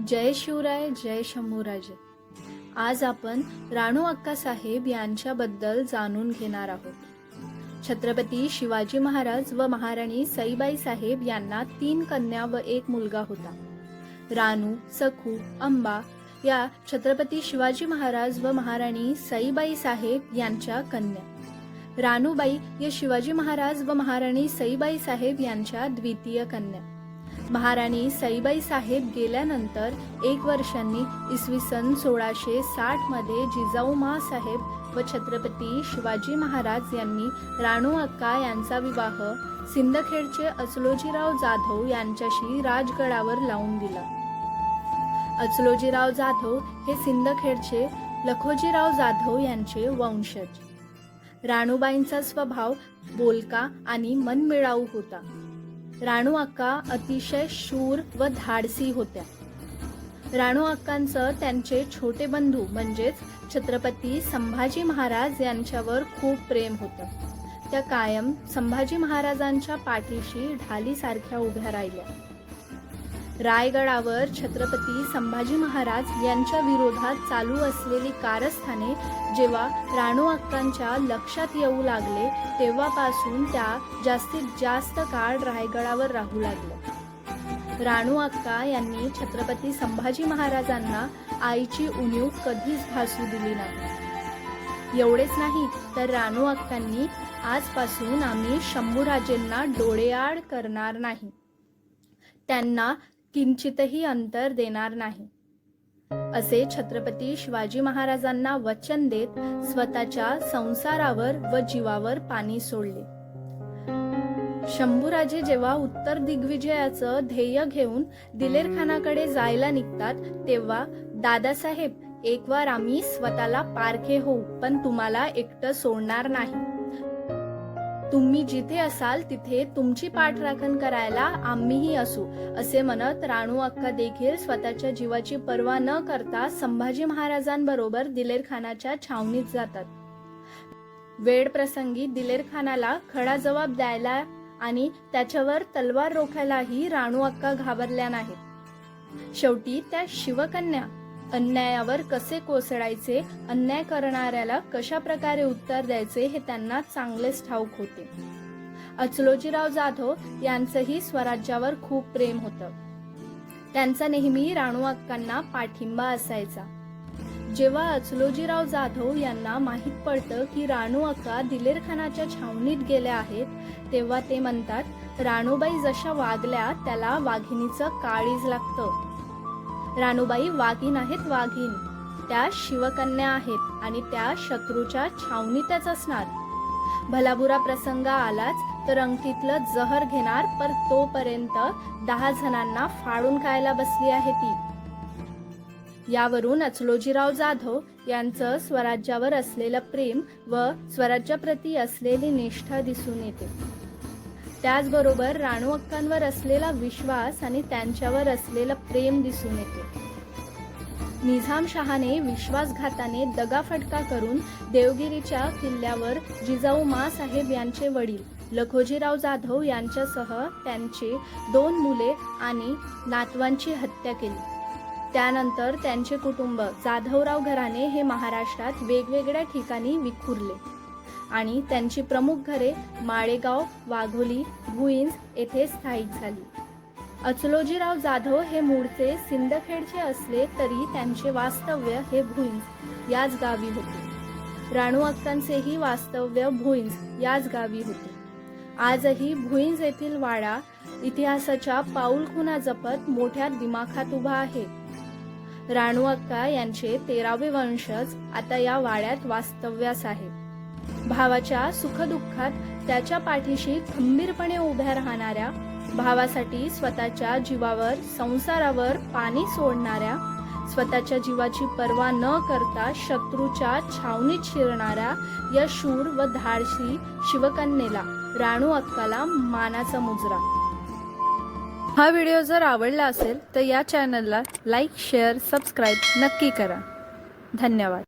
जय शिवराय जय शंभूराजे. आज आपण राणू अक्कासाहेब यांच्याबद्दल जाणून घेणार आहोत. छत्रपती शिवाजी महाराज व महाराणी सईबाई साहेब यांना तीन कन्या व एक मुलगा होता. रानू सखू अंबा या छत्रपती शिवाजी महाराज व महाराणी सईबाई साहेब यांच्या कन्या. रानूबाई या शिवाजी महाराज व महाराणी सईबाई साहेब यांच्या द्वितीय कन्या. महाराणी सईबाई साहेब गेल्यानंतर एक वर्षांनी इसवी सन सोळाशे साठमध्ये जिजाऊ साहेब व छत्रपती शिवाजी महाराज यांनी राणू अक्का यांचा विवाह सिंदखेडचे अचलोजीराव जाधव यांच्याशी राजगडावर लावून दिला. अचलोजीराव जाधव हे सिंदखेडचे लखोजीराव जाधव यांचे वंशज. राणूबाईंचा स्वभाव बोलका आणि मनमिळाऊ होता. राणू अक्का अतिशय शूर व धाडसी होत्या. राणू अक्कांचं त्यांचे छोटे बंधू म्हणजेच छत्रपती संभाजी महाराज यांच्यावर खूप प्रेम होतं. त्या कायम संभाजी महाराजांच्या पाठीशी ढालीसारख्या उभ्या राहिल्या. रायगडावर छत्रपती संभाजी महाराज यांच्या विरोधात चालू असलेली कारस्थाने जेव्हा राणू अक्कांच्या लक्षात येऊ लागले तेव्हापासून त्या जास्तीत जास्त काळ रायगडावर राहू लागल्या. राणू अक्का यांनी छत्रपती संभाजी महाराजांना आईची उणीव कधीच भासू दिली नाही. एवढेच नाही तर राणू अक्कांनी आजपासून आम्ही शंभूराजेंना डोळेआड करणार नाही. त्यांना किंचितही अंतर देणार नाही. असे छत्रपती शिवाजी महाराजांना वचन देत स्वतःच्या संसारावर व जीवावर पाणी सोडले. शंभूराजे जेव्हा उत्तर दिग्विजयाचं ध्येय घेऊन दिलेरखानाकडे जायला निघतात तेव्हा दादासाहेब एक वार आम्ही स्वतःला पारखे होऊ पण तुम्हाला एकटं सोडणार नाही. तुम्ही जिथे असाल तिथे तुमची पाठराखण करायला आम्हीही असू असे म्हणत राणू अक्का देखील स्वतःच्या जीवाची पर्वा न करता संभाजी महाराजांबरोबर दिलेर खानाच्या छावणीत जातात. वेळ प्रसंगी दिलेर खानाला खडा जबाब द्यायला आणि त्याच्यावर तलवार रोखायलाही राणू अक्का घाबरल्या नाहीत. शेवटी त्या शिवकन्या अन्यायावर कसे कोसळायचे अन्याय करणाऱ्याला कशा प्रकारे उत्तर द्यायचे हे त्यांना चांगलेच ठाऊक होते. अचलोजीराव जाधव यांचंही स्वराज्यावर खूप प्रेम होतं. त्यांचा नेहमी राणू अक्कांना पाठिंबा असायचा. जेव्हा अचलोजीराव जाधव यांना माहीत पडतं की राणू अक्का दिलेरखानाच्या छावणीत गेल्या आहेत तेव्हा ते म्हणतात राणूबाई जशा वागल्या त्याला वाघिणीचं काळीज लागतं. राणूबाई वाघीण आहेत वाघीण. त्या शिवकन्या आहेत आणि त्या शत्रूच्या छावणीतच असणार. भलाबुरा प्रसंग आलाच तर अंकितलं जहर घेणार पर तोपर्यंत दहा जणांना फाडून खायला बसली आहे ती. यावरून अचलोजीराव जाधव यांचं स्वराज्यावर असलेलं प्रेम व स्वराज्याप्रती असलेली निष्ठा दिसून येते. त्याचबरोबर राणू अक्कांवर असलेला विश्वास आणि त्यांच्यावर असलेलं प्रेम दिसून येते. निझामशहाने विश्वासघाताने दगाफटका करून देवगिरीच्या किल्ल्यावर जिजाऊ साहेब यांचे वडील लखोजीराव जाधव यांच्यासह त्यांचे दोन मुले आणि नातवांची हत्या केली. त्यानंतर त्यांचे कुटुंब जाधवराव घराणे हे महाराष्ट्रात वेगवेगळ्या ठिकाणी विखुरले. आणि त्यांची प्रमुख घरे माळेगाव वाघोली भुईंज येथे स्थायिक झाली. अचलोजीराव जाधव हे मूळचे सिंदखेडचे असले तरी त्यांचे वास्तव्य हे भुईंज याच गावी होते. राणू अक्कांचेही वास्तव्य भुईंज याच गावी होते. आजही भुईंज येथील वाडा इतिहासाच्या पाऊलखुणा जपत मोठ्या दिमाखात उभा आहे. राणू अक्का यांचे तेरावे वंशज आता या वाड्यात वास्तव्यास आहेत. भावाच्या सुखदुःखात त्याच्या पाठीशी खंबीरपणे उभ्या राहणाऱ्या भावासाठी स्वतःच्या जीवावर संसारावर पाणी सोडणाऱ्या स्वतःच्या जीवाची पर्वा न करता शत्रूच्या छावणीत शिरणाऱ्या या शूर व धाडशी शिवकन्येला राणू अक्काला मानाचा मुजरा. हा व्हिडिओ जर आवडला असेल तर या चॅनलला लाईक शेअर सबस्क्राईब नक्की करा. धन्यवाद.